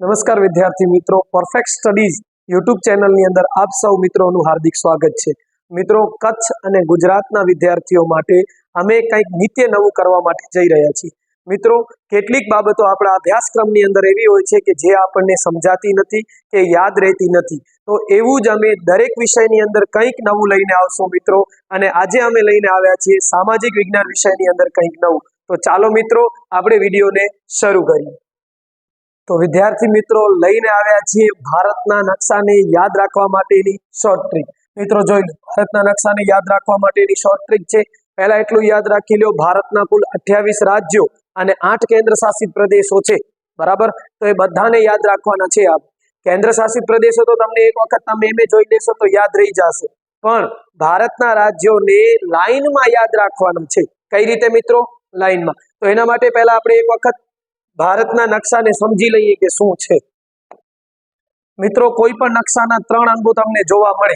નમસ્કાર વિદ્યાર્થી મિત્રો. પરફેક્ટ સ્ટડીઝ યુટ્યુબ ચેનલની અંદર આપ સૌ મિત્રોનું હાર્દિક સ્વાગત છે. મિત્રો, કચ્છ અને ગુજરાતના વિદ્યાર્થીઓ માટે અમે કંઈક નિત્ય નવું કરવા માટે જઈ રહ્યા છીએ. મિત્રો, કેટલીક બાબતો આપણા અભ્યાસક્રમની અંદર એવી હોય છે કે જે આપણને સમજાતી નથી કે યાદ રહેતી નથી. તો એવું જ અમે દરેક વિષયની અંદર કંઈક નવું લઈને આવશું મિત્રો. અને આજે અમે લઈને આવ્યા છીએ સામાજિક વિજ્ઞાન વિષયની અંદર કંઈક નવું. તો ચાલો મિત્રો, આપણે વિડીયોને શરૂ કરીએ. તો વિદ્યાર્થી મિત્રો લઈને આવ્યા છીએ ભારતના નકશાને યાદ રાખવા માટેની શોર્ટ ટ્રીક મિત્રો જોઈ લો, ભારતના નકશાને યાદ રાખવા માટેની શોર્ટ ટ્રીક છે. પહેલા એટલું યાદ રાખી લો, ભારતના કુલ અઠ્યાવીસ રાજ્યો અને આઠ કેન્દ્ર શાસિત પ્રદેશો છે. બરાબર? તો એ બધાને યાદ રાખવાના છે આપ. કેન્દ્ર શાસિત પ્રદેશો તો તમને એક વખત તમે એમ જોઈ લેશો તો યાદ રહી જશે. પણ ભારતના રાજ્યોને લાઈનમાં યાદ રાખવાના છે. કઈ રીતે મિત્રો? લાઈનમાં. તો એના માટે પહેલા આપણે એક વખત ભારતના નકશાને સમજી લઈએ કે શું છે. મિત્રો, કોઈ પણ નકશાના ત્રણ અંગો તમને જોવા મળે.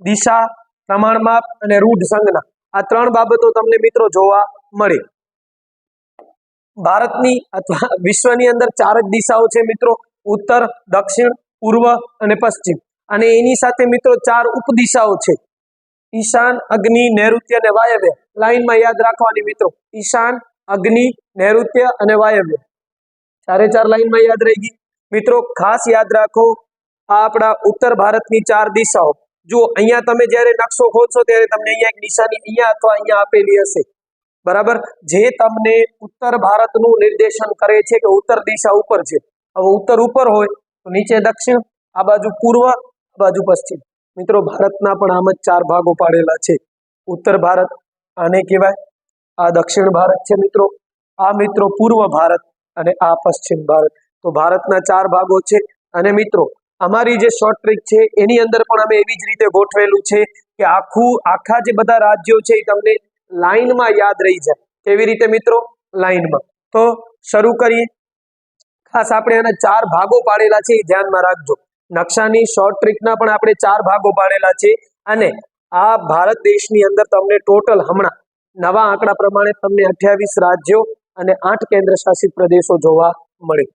દિશા, પ્રમાણમાપ અને રૂઢ સંજ્ઞા. આ ત્રણ બાબતો તમને મિત્રો જોવા મળે. ભારતની અથવા વિશ્વની અંદર ચાર જ દિશાઓ છે મિત્રો. ઉત્તર, દક્ષિણ, પૂર્વ અને પશ્ચિમ. અને એની સાથે મિત્રો ચાર ઉપદિશાઓ છે. ઈશાન, અગ્નિ, નૈઋત્ય અને વાયવ્ય. લાઈનમાં યાદ રાખવાની મિત્રો. ઈશાન, અગ્નિ, નૈઋત્ય અને વાયવ્ય. ચારે ચાર લાઈનમાં યાદ રહી ગઈ. મિત્રો, ખાસ યાદ રાખો, આ આપણા ઉત્તર ભારતની ચાર દિશાઓ. જુઓ, અહીંયા તમે જ્યારે નકશો ખોલશો ત્યારે તમને અહીંયા એક નિશાની અહીંયા અથવા અહીંયા આપેલી હશે. બરાબર? જે તમને ઉત્તર ભારતનું નિર્દેશન કરે છે કે ઉત્તર દિશા ઉપર છે. હવે ઉત્તર ઉપર હોય તો નીચે દક્ષિણ, આ બાજુ પૂર્વ, આ બાજુ પશ્ચિમ. મિત્રો, ભારતના પણ આમ જ ચાર ભાગો પાડેલા છે. ઉત્તર ભારત, આને કહેવાય આ દક્ષિણ ભારત છે મિત્રો. આ મિત્રો, પૂર્વ ભારત. અને આ પશ્ચિમ ભારત. તો ભારતના ચાર ભાગો છે. અને મિત્રો, અમારી જે શોર્ટ ટ્રીક છે, એની અંદર પણ અમે એવી જ રીતે ગોઠવેલું છે કે આખું, આખા જે બધા રાજ્યો છે એ તમને લાઈનમાં યાદ રહી જાય. કેવી રીતે મિત્રો? લાઈનમાં. તો શરૂ કરીએ. ખાસ આપણે આના ચાર ભાગો પાડેલા છે એ ધ્યાનમાં રાખજો. નકશાની શોર્ટ ટ્રીકના પણ આપણે ચાર ભાગો પાડેલા છે. અને આ ભારત દેશની અંદર તમને ટોટલ હમણાં નવા આંકડા પ્રમાણે તમને અઠ્યાવીસ રાજ્યો અને આઠ કેન્દ્ર શાસિત પ્રદેશો જોવા મળે.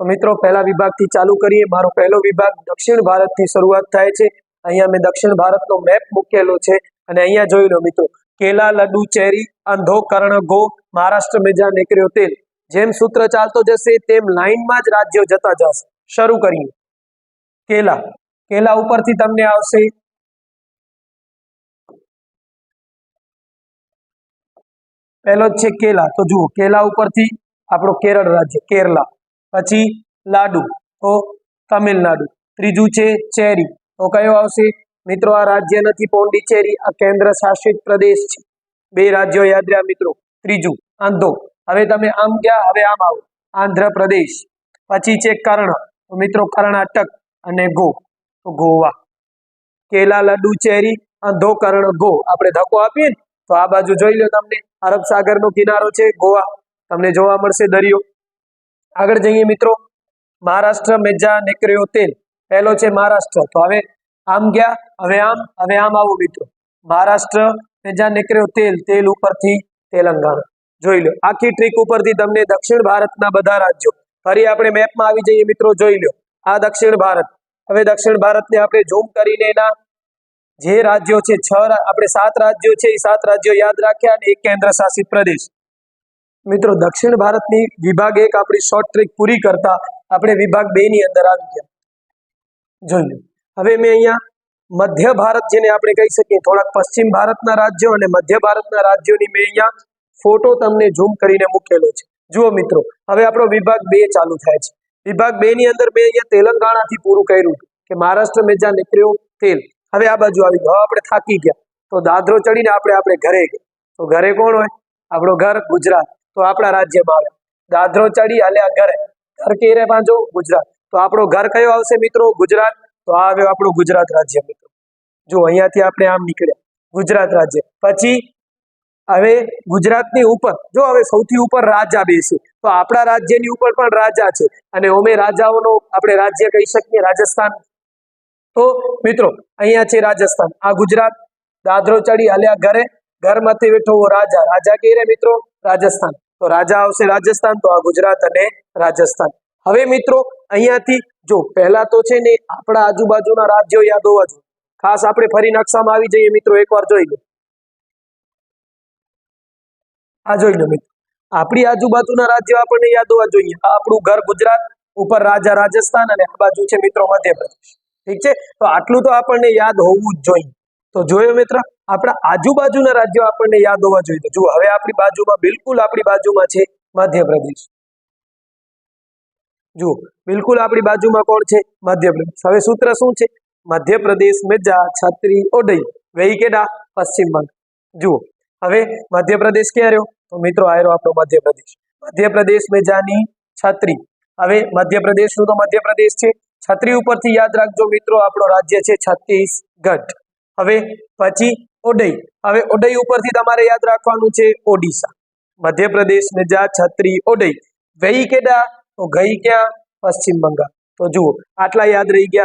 તો મિત્રો, પહેલા વિભાગથી ચાલુ કરીએ. મારો પહેલો વિભાગ દક્ષિણ ભારતથી શરૂઆત થાય છે. અહીંયા મેં દક્ષિણ ભારતનો મેપ મૂકેલો છે અને અહીંયા જોઈ લો મિત્રો, કેલા લડ્ડુ ચેરી અંધો કર્ણ ગો મહારાષ્ટ્ર મેજા નીકળ્યો તેલ જેમ સૂત્ર ચાલતો જશે તેમ લાઈનમાં જ રાજ્યો જતા જશે. શરૂ કરીએ. કેલા. કેલા ઉપરથી તમને આવશે પહેલો જ છે કેલા. તો જુઓ, કેલા ઉપરથી આપણો કેરળ રાજ્ય, કેરલા. પછી લાડુ. તો તમિલનાડુ. ત્રીજું છે ચેરી. તો કયો આવશે? મિત્રો, આ રાજ્ય નથી, પોંડિચેરી. આ કેન્દ્ર શાસિત પ્રદેશ છે. બે રાજ્યો યાદ રહ્યા, મિત્રો. ત્રીજું, આંધો. હવે તમે આમ ગયા, હવે આમ આવો. આંધ્રપ્રદેશ. પછી છે કર્ણ. તો મિત્રો, કર્ણાટક અને ગો. તો ગોવા. કેલા, લાડુ, ચેરી અંધો કર્ણ, ગો. આપણે ધક્કો આપીએ ને? તો આ બાજુ જોઈ લો તમને, અરબ સાગરનો કિનારો છે, ગોવા. તમને જોવા મળશે દરિયો. આગળ જઈએ મિત્રો, મહારાષ્ટ્ર મેજા નીકળ્યો તેલ. પહેલો છે મહારાષ્ટ્ર. તો હવે આમ ગયા, હવે આમ હવે આમ આવો મિત્રો. મહારાષ્ટ્ર મેજા નીકળ્યો તેલ તેલ ઉપરથી તેલંગાણા. જોઈ લો, આખી ટ્રીક ઉપરથી તમને દક્ષિણ ભારતના બધા રાજ્યો. ફરી આપણે મેપમાં આવી જઈએ મિત્રો, જોઈ લો. આ દક્ષિણ ભારત. હવે દક્ષિણ ભારતને આપણે ઝૂમ કરીને એના જે રાજ્યો છે, છ આપણે સાત રાજ્યો છે, એ સાત રાજ્યો યાદ રાખ્યા અને એક કેન્દ્ર શાસિત પ્રદેશ. મિત્રો, દક્ષિણ ભારતની વિભાગ એક આપણી શોર્ટ ટ્રીક પૂરી કરતા આપણે વિભાગ બે ની અંદર આવી ગયા. લો. હવે મેં અહીંયા મધ્ય ભારત જેને આપણે કહી શકીએ, થોડાક પશ્ચિમ ભારતના રાજ્યો અને મધ્ય ભારતના રાજ્યોની મેં અહીંયા ફોટો તમને ઝૂમ કરીને મૂકેલો છે. જુઓ મિત્રો, હવે આપણો વિભાગ બે ચાલુ થાય છે. વિભાગ બે ની અંદર મેં અહીંયા તેલંગાણાથી પૂરું કર્યું કે મહારાષ્ટ્ર મેં જ્યાં નીકળ્યો તેલ. હવે આ બાજુ આવી ગયો. આપણે થાકી ગયા. તો દાદરો ચડીને આપણે આપણે ઘરે ગયા. તો ઘરે કોણ હોય? આપણો ઘર ગુજરાત. તો આપણા રાજ્યમાં આવે. દાદરો ચડી હાલ્યા ઘરે. ઘર કે રે પાંચો ગુજરાત. તો આપણો ઘર કયો આવશે મિત્રો? ગુજરાત. તો આવ્યો આપણું ગુજરાત રાજ્ય મિત્રો. જો અહીંયાથી આપણે આમ નીકળ્યા. ગુજરાત રાજ્ય. પછી હવે ગુજરાતની ઉપર. જો હવે સૌથી ઉપર રાજા બેસે. તો આપણા રાજ્યની ઉપર પણ રાજા છે. અને ઓમે રાજાઓનો આપણે રાજ્ય કહી શકીએ. રાજસ્થાન તો મિત્રો, અહીંયા છે રાજસ્થાન. આ ગુજરાત. દાદરો ચડી હાલ્યા ઘરે. ઘરમાંથી બેઠો રાજા. રાજા કે રે મિત્રો? રાજસ્થાન. તો રાજા આવશે રાજસ્થાન, તો આ ગુજરાત અને રાજસ્થાન. હવે મિત્રો, અહીંયાથી જો પહેલા તો છે ને આપણા આજુબાજુના રાજ્યો યાદ હોવા જોઈએ. ખાસ આપણે ફરી નકશામાં આવી જઈએ મિત્રો, એકવાર જોઈ લો. આ જોઈ લો મિત્રો. આપણી આજુબાજુના રાજ્યો આપણને યાદ હોવા જોઈએ. આપણું ઘર ગુજરાત, ઉપર રાજા રાજસ્થાન અને આ બાજુ છે મિત્રો મધ્યપ્રદેશ. ઠીક છે? તો આટલું તો આપણને યાદ હોવું જ જોઈએ. તો જોયો મિત્ર, આપણા આજુબાજુના રાજ્યો આપણને યાદ હોવા જોઈએ. જુઓ, હવે આપણી બાજુમાં બિલકુલ આપણી બાજુમાં છે મધ્યપ્રદેશ. જુઓ, બિલકુલ આપણી બાજુમાં કોણ છે? મધ્યપ્રદેશ. હવે સૂત્ર શું છે? મધ્યપ્રદેશ, મેજા, છત્રી, ઓડઈ. વહી પશ્ચિમ બંગાળ. જુઓ, હવે મધ્યપ્રદેશ ક્યાં રહ્યો? તો મિત્રો, આ આપણો મધ્યપ્રદેશ. મધ્યપ્રદેશ, મેજાની છત્રી. હવે મધ્યપ્રદેશનું તો મધ્યપ્રદેશ છે. છત્રી ઉપરથી યાદ રાખજો મિત્રો, આપણો રાજ્ય છે છત્તીસગઢ. હવે પછી ઓડઈ. હવે ઓડઈ ઉપરથી તમારે યાદ રાખવાનું છે ઓડિશા. મધ્યપ્રદેશ ને જા છત્રી ઓડઈ. વહી કેડા? તો ગઈ ક્યાં? પશ્ચિમ બંગાળ. તો જુઓ, આટલા યાદ રહી ગયા.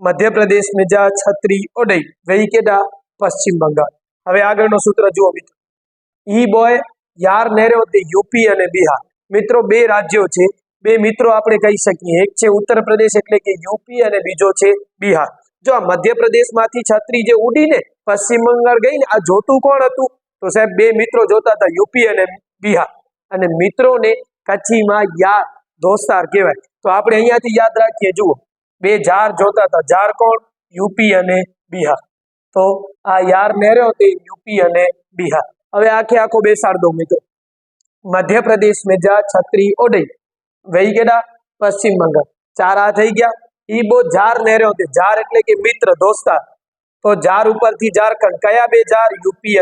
મધ્યપ્રદેશ ને જા છત્રી ઓડઈ. વહી કેડા? પશ્ચિમ બંગાળ. હવે આગળનો સૂત્ર જુઓ મિત્રો. ઈ બોય યાર નેરો તે યુપી અને બિહાર. મિત્રો, બે રાજ્યો છે. બે મિત્રો આપણે કહી શકીએ. એક છે ઉત્તર પ્રદેશ એટલે કે યુપી અને બીજો છે બિહાર. જો આ મધ્યપ્રદેશમાંથી છત્રી જે ઉડીને પશ્ચિમ બંગાળ ગઈ ને આ જોતું કોણ હતું? તો સાહેબ બે મિત્રો જોતા હતા યુપી અને બિહાર. અને મિત્રોને કચ્છીમાં યાર દોસ્તાર કહેવાય. તો આપણે અહીંયાથી યાદ રાખીએ, જુઓ. બે ઝાર જોતા હતા. ઝાર કોણ? યુપી અને બિહાર. તો આ યાર નહેર્યો તે યુપી અને બિહાર. હવે આખે આખો બેસાડ દો મિત્રો. મધ્યપ્રદેશ મેં જા છત્રી ઓડઈ वही के पश्चिम बंगाल चार आ थी गया बो जार नहरे होते जार एट्ले मित्र दोस्ता तो जार उपर थी झारखंड क्या बे जार यूपी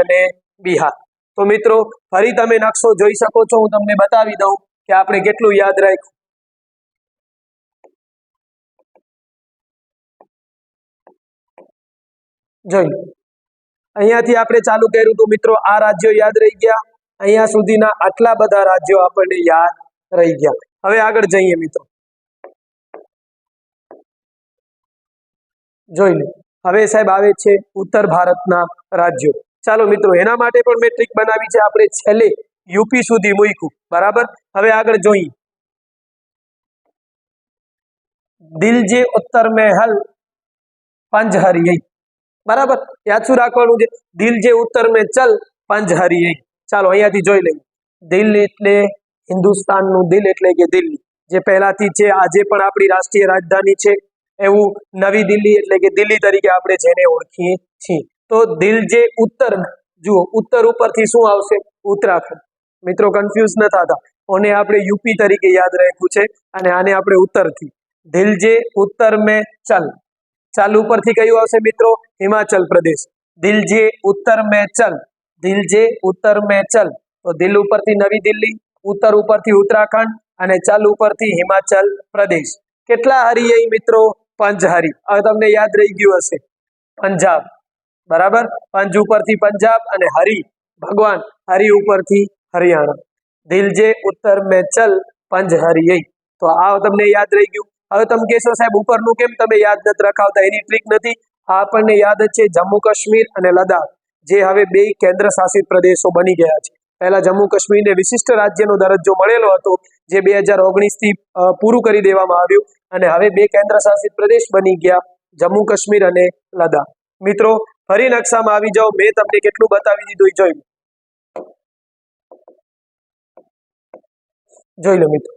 बिहार तो मित्रों फरी ते नक्शो जी सको हूँ तमने बता दू कि आप के याद रख चालू करू तो मित्रों आ राज्य याद रही गया अहियाँ सुधीना आटला बढ़ा राज्यों अपने याद रही गया હવે આગળ જઈએ મિત્રો. જોઈ લે હવે સાહેબ આવે છે ઉત્તર ભારતના રાજ્યો. ચાલો મિત્રો, એના માટે પણ મેં ટ્રીક બનાવી છે. આપણે છેલ્લે યુપી સુધી મૂક્યું. બરાબર? હવે આગળ જોઈએ. દિલ જે ઉત્તર મહેલ પંજહરિયઈ બરાબર? યાદ શું રાખવાનું છે? દિલ જે ઉત્તર મેં ચલ પંજહરિયઈ ચાલો અહીંયાથી જોઈ લઈએ. દિલ એટલે હિન્દુસ્તાનનું દિલ એટલે કે દિલ્હી. જે પહેલાથી છે, આજે પણ આપણી રાષ્ટ્રીય રાજધાની છે, એવું નવી દિલ્હી એટલે કે દિલ્હી તરીકે આપણે જેને ઓળખીએ છીએ. તો દિલ જે ઉત્તર, જુઓ, ઉત્તર ઉપરથી શું આવશે? ઉત્તરાખંડ. મિત્રો કન્ફ્યુઝ ન થતા. ઓને આપણે યુપી તરીકે યાદ રાખ્યું છે, અને આને આપણે ઉત્તરથી. દિલ જે ઉત્તર મેં ચલ. ચાલ ઉપરથી કયું આવશે મિત્રો? હિમાચલ પ્રદેશ. દિલ જે ઉત્તર મેં ચલ. દિલ જે ઉત્તર મેં ચલ. તો દિલ ઉપરથી નવી દિલ્હી ઉત્તર ઉપરથી ઉત્તરાખંડ અને ચલ ઉપરથી હિમાચલ પ્રદેશ. કેટલા હરિયઈ મિત્રો? પંચહરી હવે તમને યાદ રહી ગયું હશે. પંજાબ. બરાબર? પંજ ઉપરથી પંજાબ અને હરી. ભગવાન, હરી ઉપરથી હરિયાણા. દિલ જે ઉત્તર મેં ચલ પંજ તો આ તમને યાદ રહી ગયું. હવે તમે કહેશો સાહેબ, ઉપરનું કેમ તમે યાદ નથી રખાવતા? એની ટ્રીક નથી. આ આપણને યાદ જ છે જમ્મુ કાશ્મીર અને લદ્દાખ, જે હવે બે કેન્દ્ર શાસિત પ્રદેશો બની ગયા છે. પહેલા જમ્મુ કાશ્મીરને વિશિષ્ટ રાજ્યનો દરજ્જો મળેલો હતો, જે બે હજાર ઓગણીસથી પૂરું કરી દેવામાં આવ્યું અને હવે બે કેન્દ્ર શાસિત પ્રદેશ બની ગયા જમ્મુ કાશ્મીર અને લદાખ મિત્રો, ફરી નકશામાં આવી જાઓ, મેં તમને કેટલું બતાવી દીધું, જોઈ. જોઈ લો મિત્રો.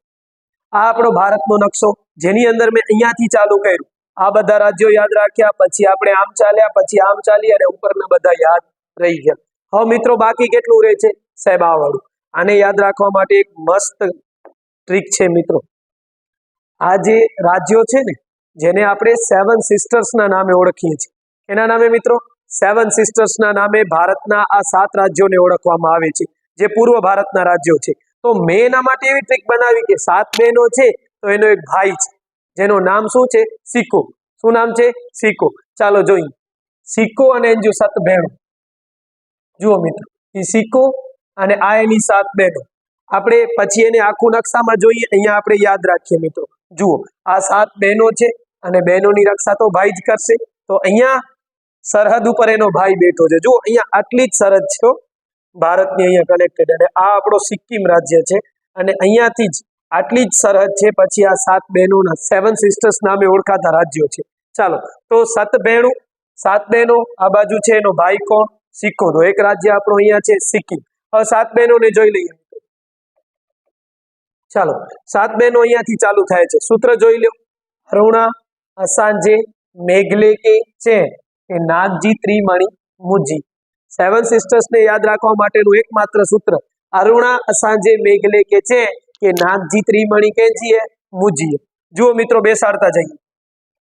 આ આપણો ભારતનો નકશો, જેની અંદર મેં અહીંયાથી ચાલુ કર્યું. આ બધા રાજ્યો યાદ રાખ્યા, પછી આપણે આમ ચાલ્યા, પછી આમ ચાલી અને ઉપરના બધા યાદ રહી ગયા. હવે મિત્રો, બાકી કેટલું રહે છે? સાહેબ, આ વાળું. આને યાદ રાખવા માટે એક મસ્ત ટ્રીક છે, મિત્રો. આ જે રાજ્યો છે ને, જેને આપણે સેવન સિસ્ટર્સના નામે ઓળખીએ છીએ. એના નામે, મિત્રો? સેવન સિસ્ટર્સના નામે ભારતના આ સાત રાજ્યોને ઓળખવામાં આવે છે, જે પૂર્વ ભારતના રાજ્યો છે. તો મેં એના માટે એવી ટ્રીક બનાવી કે સાત બહેનો છે, તો એનો એક ભાઈ છે, જેનું નામ શું છે? સિક્કો. શું નામ છે? સિક્કો. ચાલો જોઈએ. સિક્કો અને એન્જુ સત બહેનો. જુઓ મિત્રો, એ સિક્કો અને આ એની સાત બહેનો. આપણે પછી એને આખું નકશામાં જોઈએ, અહીંયા આપણે યાદ રાખીએ મિત્રો. જુઓ, આ સાત બહેનો છે અને બહેનોની રક્ષા તો ભાઈ જ કરશે. તો અહીંયા સરહદ ઉપર એનો ભાઈ બેઠો છે. જુઓ, અહીંયા આટલી જ સરહદ છે ભારતની અહીંયા કનેક્ટેડ અને આ આપણો સિક્કિમ રાજ્ય છે. અને અહીંયાથી જ આટલી જ સરહદ છે. પછી આ સાત બહેનોના સેવન સિસ્ટર્સ નામે ઓળખાતા રાજ્યો છે. ચાલો, તો સત બહેનો સાત બહેનો, આ બાજુ છે એનો ભાઈ કોણ? સિક્કો તો એક રાજ્ય આપણો અહીંયા છે સિક્કિમ. હવે સાત બહેનોને જોઈ લઈએ. ચાલો, સાત બહેનો અહીંયાથી ચાલુ થાય છે. સૂત્ર જોઈ લો. અરુણા અસાંજે મેઘલે કે છે એ નાગજી, ત્રિમણી, મુજી. સેવન સિસ્ટર્સને યાદ રાખવા માટેનું એકમાત્ર સૂત્ર. અરુણા અસાંજે મેઘલે કે છે કે નાગજી, ત્રિમણી કે છીએ મુજીએ. જુઓ મિત્રો, બેસાડતા જઈએ.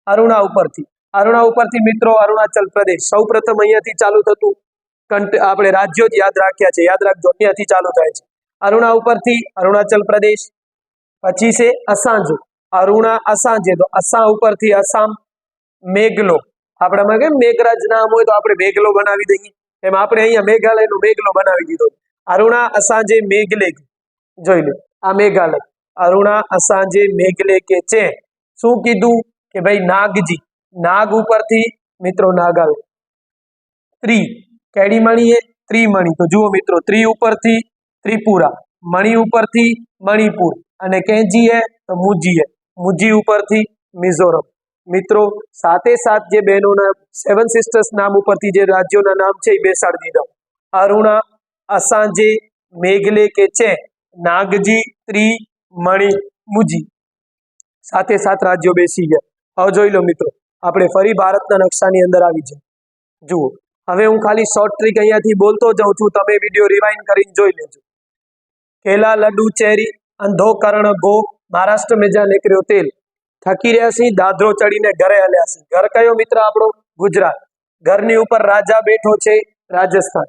અરુણા ઉપરથી. અરુણા ઉપરથી મિત્રો, અરુણાચલ પ્રદેશ. સૌ પ્રથમ અહીંયાથી ચાલુ થતું આપણે રાજ્યો જ યાદ રાખ્યા છે. યાદ રાખજો, અહીંયાથી ચાલુ થાય છે. અરુણા ઉપરથી અરુણાચલ પ્રદેશ, પછી છે અસાંજ. અરુણા અસાંજે, તો અસા ઉપરથી અસામ, મેઘલો. આપણામાં કેમ મેઘરાજ નામ હોય તો આપણે મેઘલો બનાવી દઈએ. એમ આપણે અહીંયા મેઘાલયનો મેઘલો બનાવી દીધો અરુણા અસાંજે મેઘલે જોઈ લો, આ મેઘાલય. અરુણા અસાંજે મેઘલે કે છે. શું કીધું? કે ભાઈ નાગજી. નાગ ઉપરથી, મિત્રો નાગાલય ત્રી કેડી મણી એ ત્રિમણી. તો જુઓ મિત્રો, ત્રી ઉપરથી ત્રિપુરા, મણી ઉપરથી મણિપુર અને કેજી એ તો મુજી એ મુજી ઉપરથી મિઝોરમ. મિત્રો, સાથે સાથ જે બહેનોના સેવન સિસ્ટર્સ નામ ઉપરથી જે રાજ્યોના નામ છે એ બેસાડી દીધા. અરુણા, અસાંજે, મેઘલે કે છે, નાગજી, ત્રી, મણી, મુજી. સાથે સાત રાજ્યો બેસી ગયા. હવે જોઈ લો મિત્રો, આપણે ફરી ભારતના નકશાની અંદર આવી જાય જુઓ. હવે હું ખાલી શોર્ટ ટ્રીક અહીંયાથી બોલતો જાઉં છું. તમે વીડિયો રિવાઇન્ડ કરીને જોઈ લેજો. કેલા લડ્ડુ ચેરી, અંધો, કર્ણ, ગો, મહારાષ્ટ્ર મેજા નીકળ્યો તેલ. થકી રહ્યા છીએ, દાદરો ચડીને ઘરે હલ્યા છીએ. ઘર કયો મિત્ર આપણો? ગુજરાત. ઘરની ઉપર રાજા બેઠો છે, રાજસ્થાન.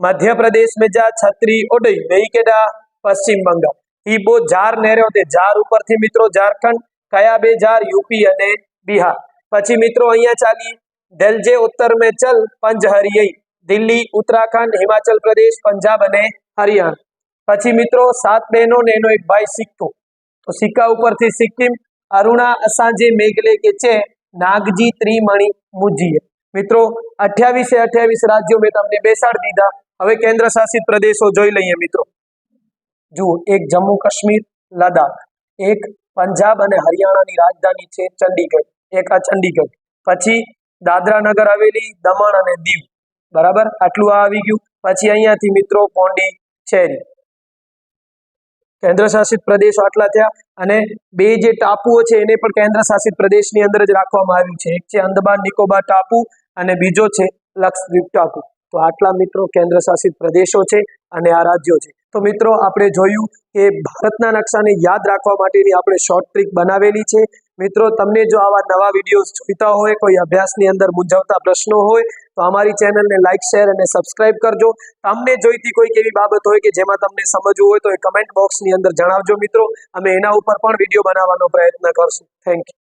મધ્યપ્રદેશ મેજા છત્રી ઓડઈ નહીં કેડા પશ્ચિમ બંગાળ. ઈ બહુ ઝાર નેર્યો તે ઝાર ઉપરથી મિત્રો ઝારખંડ, કયા બે ઝાર યુપી અને બિહાર. પછી મિત્રો અહીંયા ચાલી ડેલજે ઉત્તર મેં ચલ પંચહરિયઈ દિલ્હી ઉત્તરાખંડ હિમાચલ પ્રદેશ પંજાબ અને હરિયાણા પછી મિત્રો, સાત બહેનો ને એનો એક ભાઈ સિક્કો. તો સિક્કા ઉપરથી સિક્કિમ, અરુણા અસાંજે મેઘલે કે છે, નાગજી ત્રિમણી મુજીએ. મિત્રો, અઠ્યાવીસે અઠ્યાવીસ રાજ્યો મેં તમને બેસાડી દીધા. હવે કેન્દ્ર શાસિત પ્રદેશો જોઈ લઈએ મિત્રો. જુઓ, એક જમ્મુ કાશ્મીર લદાખ એક પંજાબ અને હરિયાણાની રાજધાની છે ચંડીગઢ. એક આ ચંડીગઢ. પછી દાદરા નગર હવેલી દમણ અને દીવ. બરાબર? આટલું આવી ગયું. પછી અહીંયાથી મિત્રો પોંડી ચેરી કેન્દ્ર શાસિત પ્રદેશો આટલા થયા અને બે જે ટાપુઓ છે એને પણ કેન્દ્ર શાસિત પ્રદેશની અંદર જ રાખવામાં આવ્યું છે. એક છે અંદમાન નિકોબાર ટાપુ અને બીજો છે લક્ષદ્વીપ ટાપુ. તો આટલા મિત્રો કેન્દ્ર શાસિત પ્રદેશો છે અને આ રાજ્યો છે. તો મિત્રો, આપણે જોયું કે ભારતના નકશાને યાદ રાખવા માટેની આપણે શોર્ટ ટ્રીક બનાવેલી છે. મિત્રો, તમને જો આવા નવા વિડીયોઝ જોઈતા હોય, કોઈ અભ્યાસની અંદર મૂંઝવતા પ્રશ્નો હોય, તો અમારી ચેનલને લાઇક શેર અને સબસ્ક્રાઇબ કરજો. તમને જોઈતી કોઈક એવી બાબત હોય કે જેમાં તમને સમજવું હોય, તો એ કમેન્ટ બોક્સની અંદર જણાવજો મિત્રો. અમે એના ઉપર પણ વીડિયો બનાવવાનો પ્રયત્ન કરશું. Thank you